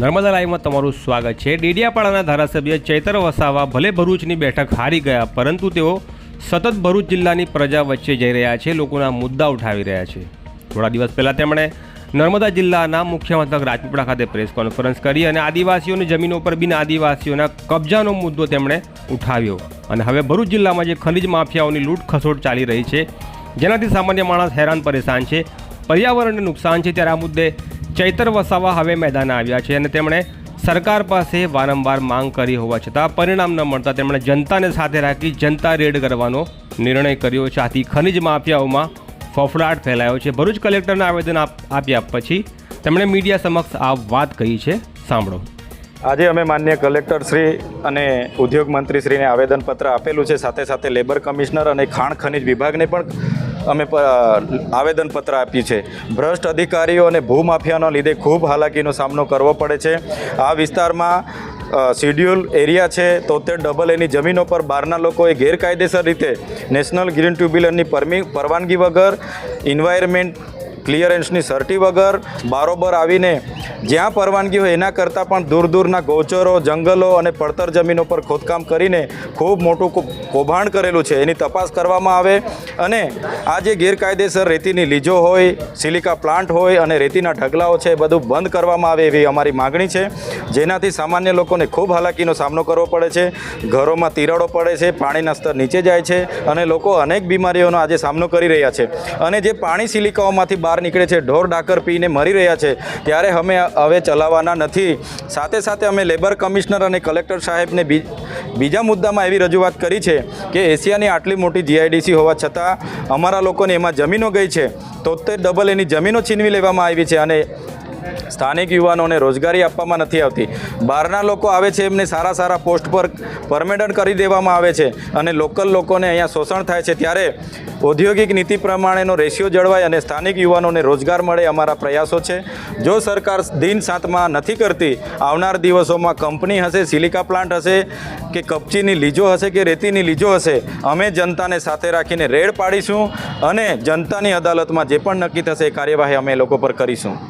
નર્મદા લાઈવમાં તમારું સ્વાગત છે. ડેડિયાપાડાના ધારાસભ્ય ચૈતર વસાવા ભલે ભરૂચની બેઠક હારી ગયા, પરંતુ તેઓ સતત ભરૂચ જિલ્લાની પ્રજા વચ્ચે જઈ રહ્યા છે, લોકોના મુદ્દા ઉઠાવી રહ્યા છે. થોડા દિવસ પહેલાં તેમણે નર્મદા જિલ્લાના મુખ્ય મથક રાજપીપળા ખાતે પ્રેસ કોન્ફરન્સ કરી અને આદિવાસીઓની જમીનો પર બિન આદિવાસીઓના કબજાનો મુદ્દો તેમણે ઉઠાવ્યો. અને હવે ભરૂચ જિલ્લામાં જે ખનિજ માફિયાઓની લૂંટ ખસોટ ચાલી રહી છે, જેનાથી સામાન્ય માણસ હેરાન પરેશાન છે. પર્યાવરણને નુકસાન છે ત્યારે આ મુદ્દે ચૈતર વસાવા હવે મેદાને આવ્યા છે અને તેમણે સરકાર પાસે વારંવાર માંગ કરી હોવા છતાં પરિણામ ન મળતા તેમણે જનતાને સાથે રાખી જનતા રેડ કરવાનો નિર્ણય કર્યો છે. આથી ખનિજ માફિયાઓમાં ફફડાટ ફેલાયો છે. ભરૂચ કલેક્ટરને આવેદન આપ- આપ્યા પછી તેમણે મીડિયા સમક્ષ આ વાત કહી છે. સાંભળો. આજે અમે માન્ય કલેક્ટર શ્રી અને ઉદ્યોગ મંત્રી શ્રીને આવેદનપત્ર આપેલું છે. સાથે સાથે લેબર કમિશનર અને ખાણ ખનિજ વિભાગને પણ અમે આવેદનપત્ર આપ્યું છે ભ્રષ્ટ અધિકારીઓ અને ભૂમાફિયાના લીધે ખૂબ હાલાકીનો સામનો કરવો પડે છે. આ વિસ્તારમાં શિડ્યુલ એરિયા છે, તોતેર ડબલ એની જમીનો પર બહારના લોકોએ ગેરકાયદેસર રીતે નેશનલ ગ્રીન ટ્યુબ્યુલરની પરમી, પરવાનગી વગર ઇન્વાયરમેન્ટ ક્લિયરન્સની સર્ટી વગર બારોબર આવીને જ્યાં પરવાનગી હોય એના કરતાં પણ દૂર દૂરના ગૌચરો, જંગલો અને પડતર જમીનો પર ખોદકામ કરીને ખૂબ મોટું કૌભાંડ કરેલું છે. એની તપાસ કરવામાં આવે અને આ જે ગેરકાયદેસર રેતીની લીજો હોય, સિલિકા પ્લાન્ટ હોય અને રેતીના ઢગલાઓ છે એ બધું બંધ કરવામાં આવે એવી અમારી માગણી છે. જેનાથી સામાન્ય લોકોને ખૂબ હાલાકીનો સામનો કરવો પડે છે. ઘરોમાં તિરાડો પડે છે, પાણીના સ્તર નીચે જાય છે અને લોકો અનેક બીમારીઓનો આજે સામનો કરી રહ્યા છે. અને જે પાણી સિલિકાઓમાંથી બહાર નીકળે છે, ઢોર ડાકર પીને મરી રહ્યા છે. ત્યારે અમે હવે ચલાવવાના નથી. સાથે સાથે અમે લેબર કમિશનર અને કલેક્ટર સાહેબને બીજા મુદ્દામાં એવી રજૂઆત કરી છે કે એશિયાની આટલી મોટી જીઆઈડીસી હોવા છતાં અમારા લોકોને એમાં જમીનો ગઈ છે. તોતેર ડબલ એની જમીનો છીનવી લેવામાં આવી છે અને સ્થાનિક યુવાનોને રોજગારી આપવામાં નથી આવતી. બહારના લોકો આવે છે એમને સારા સારા પોસ્ટ પર પરમેડન કરી દેવામાં આવે છે અને લોકલ લોકોને અહીંયા શોષણ થાય છે. ત્યારે ઔદ્યોગિક નીતિ પ્રમાણેનો રેશિયો જળવાય અને સ્થાનિક યુવાનોને રોજગાર મળે અમારા પ્રયાસો છે. જો સરકાર દિન સાતમાં નથી કરતી, આવનાર દિવસોમાં કંપની હશે, સિલિકા પ્લાન્ટ હશે કે કપચીની લીજો હશે કે રેતીની લીજો હશે, અમે જનતાને સાથે રાખીને રેડ પાડીશું અને જનતાની અદાલતમાં જે પણ નક્કી થશે એ કાર્યવાહી અમે લોકો પર કરીશું.